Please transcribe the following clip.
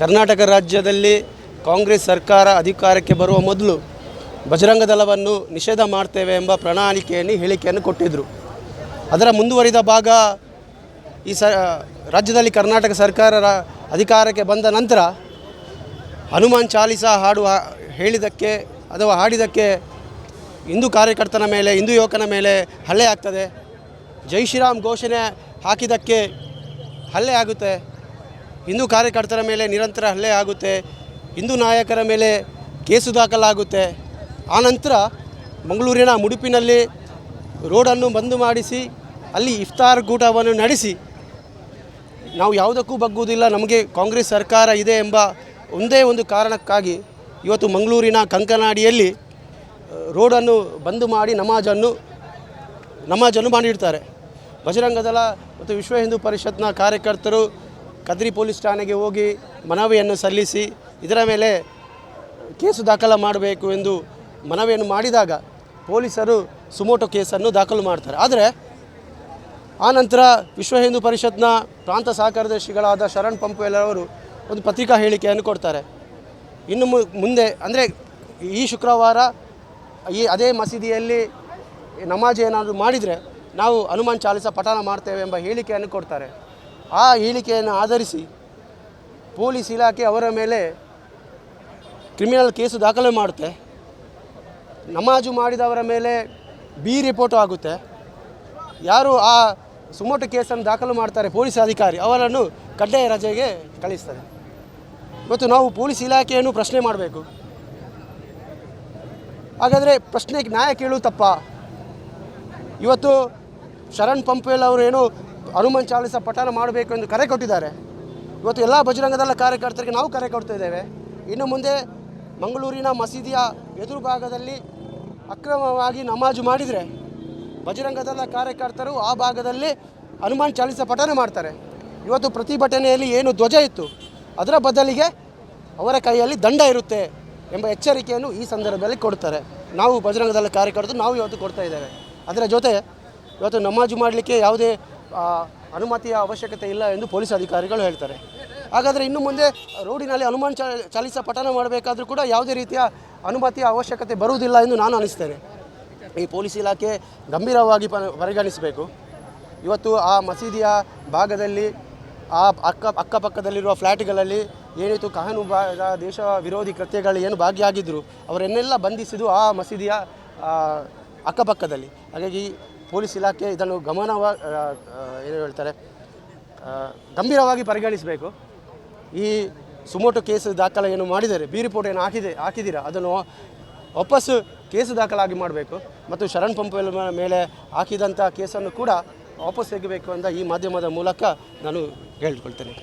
ಕರ್ನಾಟಕ ರಾಜ್ಯದಲ್ಲಿ ಕಾಂಗ್ರೆಸ್ ಸರ್ಕಾರ ಅಧಿಕಾರಕ್ಕೆ ಬರುವ ಮೊದಲು ಬಜರಂಗ ದಳವನ್ನು ನಿಷೇಧ ಮಾಡ್ತೇವೆ ಎಂಬ ಪ್ರಣಾಳಿಕೆಯನ್ನು ಹೇಳಿಕೆಯನ್ನು ಕೊಟ್ಟಿದ್ದರು ಅದರ ಮುಂದುವರಿದ ಭಾಗ ಈ ಸ ರಾಜ್ಯದಲ್ಲಿ ಕರ್ನಾಟಕ ಸರ್ಕಾರ ಅಧಿಕಾರಕ್ಕೆ ಬಂದ ನಂತರ ಹನುಮಾನ್ ಚಾಲಿಸ ಹಾಡು ಹೇಳಿದಕ್ಕೆ ಅಥವಾ ಹಾಡಿದ್ದಕ್ಕೆ ಹಿಂದೂ ಕಾರ್ಯಕರ್ತನ ಮೇಲೆ, ಹಿಂದೂ ಯುವಕನ ಮೇಲೆ ಹಲ್ಲೆ ಆಗ್ತದೆ. ಜೈ ಶ್ರೀರಾಮ್ ಘೋಷಣೆ ಹಾಕಿದ್ದಕ್ಕೆ ಹಲ್ಲೆ ಆಗುತ್ತೆ. ಹಿಂದೂ ಕಾರ್ಯಕರ್ತರ ಮೇಲೆ ನಿರಂತರ ಹಲ್ಲೆ ಆಗುತ್ತೆ, ಹಿಂದೂ ನಾಯಕರ ಮೇಲೆ ಕೇಸು ದಾಖಲಾಗುತ್ತೆ. ಆನಂತರ ಮಂಗಳೂರಿನ ಮುಡುಪಿನಲ್ಲಿ ರೋಡನ್ನು ಬಂದು ಮಾಡಿಸಿ, ಅಲ್ಲಿ ಇಫ್ತಾರ್ ಕೂಟವನ್ನು ನಡೆಸಿ. ನಾವು ಯಾವುದಕ್ಕೂ ಬಗ್ಗುವುದಿಲ್ಲ, ನಮಗೆ ಕಾಂಗ್ರೆಸ್ ಸರ್ಕಾರ ಇದೆ ಎಂಬ ಒಂದೇ ಒಂದು ಕಾರಣಕ್ಕಾಗಿ ಇವತ್ತು ಮಂಗಳೂರಿನ ಕಂಕನಾಡಿಯಲ್ಲಿ ರೋಡನ್ನು ಬಂದು ಮಾಡಿ ನಮಾಜನ್ನು ನಮಾಜನ್ನು ಮಾಡಿರ್ತಾರೆ. ಬಜರಂಗದಳ ಮತ್ತು ವಿಶ್ವ ಹಿಂದೂ ಪರಿಷತ್ನ ಕಾರ್ಯಕರ್ತರು ಕದ್ರಿ ಪೊಲೀಸ್ ಠಾಣೆಗೆ ಹೋಗಿ ಮನವಿಯನ್ನು ಸಲ್ಲಿಸಿ ಇದರ ಮೇಲೆ ಕೇಸು ದಾಖಲು ಮಾಡಬೇಕು ಎಂದು ಮನವಿಯನ್ನು ಮಾಡಿದಾಗ ಪೊಲೀಸರು ಸುಮೋಟೋ ಕೇಸನ್ನು ದಾಖಲು ಮಾಡ್ತಾರೆ. ಆದರೆ ಆನಂತರ ವಿಶ್ವ ಹಿಂದೂ ಪರಿಷತ್ನ ಪ್ರಾಂತ ಸಹಕಾರದರ್ಶಿಗಳಾದ ಶರಣ್ ಪಂಪು ಎಲ್ಲರವರು ಒಂದು ಪತ್ರಿಕಾ ಹೇಳಿಕೆಯನ್ನು ಕೊಡ್ತಾರೆ. ಇನ್ನು ಮುಂದೆ ಅಂದರೆ ಈ ಶುಕ್ರವಾರ ಈ ಅದೇ ಮಸೀದಿಯಲ್ಲಿ ನಮಾಜ್ ಏನಾದರೂ ಮಾಡಿದರೆ ನಾವು ಹನುಮಾನ್ ಚಾಲಿಸ ಪಠಣ ಮಾಡ್ತೇವೆ ಎಂಬ ಹೇಳಿಕೆಯನ್ನು ಕೊಡ್ತಾರೆ. ಆ ಹೇಳಿಕೆಯನ್ನು ಆಧರಿಸಿ ಪೊಲೀಸ್ ಇಲಾಖೆ ಅವರ ಮೇಲೆ ಕ್ರಿಮಿನಲ್ ಕೇಸು ದಾಖಲೆ ಮಾಡುತ್ತೆ. ನಮಾಜು ಮಾಡಿದವರ ಮೇಲೆ ಬಿ ರಿಪೋರ್ಟ್ ಆಗುತ್ತೆ. ಯಾರು ಆ ಸುಮೋಟು ಕೇಸನ್ನು ದಾಖಲು ಮಾಡ್ತಾರೆ ಪೊಲೀಸ್ ಅಧಿಕಾರಿ, ಅವರನ್ನು ಕಡ್ಡಾಯ ರಜೆಗೆ ಕಳಿಸ್ತಾರೆ ಇವತ್ತು ನಾವು ಪೊಲೀಸ್ ಇಲಾಖೆಯನ್ನು ಪ್ರಶ್ನೆ ಮಾಡಬೇಕು. ಹಾಗಾದರೆ ಪ್ರಶ್ನೆಗೆ ನ್ಯಾಯ ಕೇಳು ತಪ್ಪ? ಇವತ್ತು ಶರಣ್ ಪಂಪೇಲ್ ಅವರು ಏನು ಹನುಮಾನ್ ಚಾಲಿಸ ಪಠಾನ ಮಾಡಬೇಕು ಎಂದು ಕರೆ ಕೊಟ್ಟಿದ್ದಾರೆ. ಇವತ್ತು ಎಲ್ಲ ಬಜರಂಗದಲ್ಲ ಕಾರ್ಯಕರ್ತರಿಗೆ ನಾವು ಕರೆ ಕೊಡ್ತಾ ಇದ್ದೇವೆ. ಇನ್ನು ಮುಂದೆ ಮಂಗಳೂರಿನ ಮಸೀದಿಯ ಎದುರು ಭಾಗದಲ್ಲಿ ಅಕ್ರಮವಾಗಿ ನಮಾಜು ಮಾಡಿದರೆ ಬಜರಂಗದಲ್ಲ ಕಾರ್ಯಕರ್ತರು ಆ ಭಾಗದಲ್ಲಿ ಹನುಮಾನ್ ಚಾಲಿಸ ಪಠಾನ ಮಾಡ್ತಾರೆ. ಇವತ್ತು ಪ್ರತಿಭಟನೆಯಲ್ಲಿ ಏನು ಧ್ವಜ ಇತ್ತು, ಅದರ ಬದಲಿಗೆ ಅವರ ಕೈಯಲ್ಲಿ ದಂಡ ಇರುತ್ತೆ ಎಂಬ ಎಚ್ಚರಿಕೆಯನ್ನು ಈ ಸಂದರ್ಭದಲ್ಲಿ ಕೊಡ್ತಾರೆ. ನಾವು ಬಜರಂಗದಲ್ಲ ಕಾರ್ಯಕರ್ತರು, ನಾವು ಇವತ್ತು ಕೊಡ್ತಾ ಇದ್ದೇವೆ. ಅದರ ಜೊತೆ ಇವತ್ತು ನಮಾಜು ಮಾಡಲಿಕ್ಕೆ ಯಾವುದೇ ಅನುಮತಿಯ ಅವಶ್ಯಕತೆ ಇಲ್ಲ ಎಂದು ಪೊಲೀಸ್ ಅಧಿಕಾರಿಗಳು ಹೇಳ್ತಾರೆ. ಹಾಗಾದರೆ ಇನ್ನು ಮುಂದೆ ರೋಡಿನಲ್ಲಿ ಹನುಮಾನ್ ಚಾಲಿಸ ಪಠಣ ಮಾಡಬೇಕಾದ್ರೂ ಕೂಡ ಯಾವುದೇ ರೀತಿಯ ಅನುಮತಿಯ ಅವಶ್ಯಕತೆ ಬರುವುದಿಲ್ಲ ಎಂದು ನಾನು ಅನಿಸ್ತೇನೆ. ಈ ಪೊಲೀಸ್ ಇಲಾಖೆ ಗಂಭೀರವಾಗಿ ಪರಿಗಣಿಸಬೇಕು. ಇವತ್ತು ಆ ಮಸೀದಿಯ ಭಾಗದಲ್ಲಿ, ಆ ಅಕ್ಕ, ಅಕ್ಕಪಕ್ಕದಲ್ಲಿರುವ ಫ್ಲ್ಯಾಟ್ಗಳಲ್ಲಿ ಏನಿತ್ತು ಕಾನೂನು ಭಾಗ ದೇಶ ವಿರೋಧಿ ಕೃತ್ಯಗಳು ಏನು ಭಾಗಿಯಾಗಿದ್ದರು ಅವರನ್ನೆಲ್ಲ ಬಂಧಿಸಿದ್ದು ಆ ಮಸೀದಿಯ ಅಕ್ಕಪಕ್ಕದಲ್ಲಿ. ಹಾಗಾಗಿ ಪೊಲೀಸ್ ಇಲಾಖೆ ಇದನ್ನು ಗಮನವ ಏನು ಹೇಳ್ತಾರೆ ಗಂಭೀರವಾಗಿ ಪರಿಗಣಿಸಬೇಕು. ಈ ಸುಮೋಟೋ ಕೇಸು ದಾಖಲೆ ಏನು ಮಾಡಿದ್ದಾರೆ ಬಿ ರಿಪೋರ್ಟ್ ಏನು ಹಾಕಿದೆ, ಹಾಕಿದ್ದೀರಾ? ಅದನ್ನು ವಾಪಸ್ಸು ಕೇಸು ದಾಖಲಾಗಿ ಮಾಡಬೇಕು ಮತ್ತು ಶರಣ್ ಪಂಪೆಲ್ ಮೇಲೆ ಹಾಕಿದಂಥ ಕೇಸನ್ನು ಕೂಡ ವಾಪಸ್ ತೆಗಿಬೇಕು ಅಂತ ಈ ಮಾಧ್ಯಮದ ಮೂಲಕ ನಾನು ಹೇಳ್ಕೊಳ್ತೇನೆ.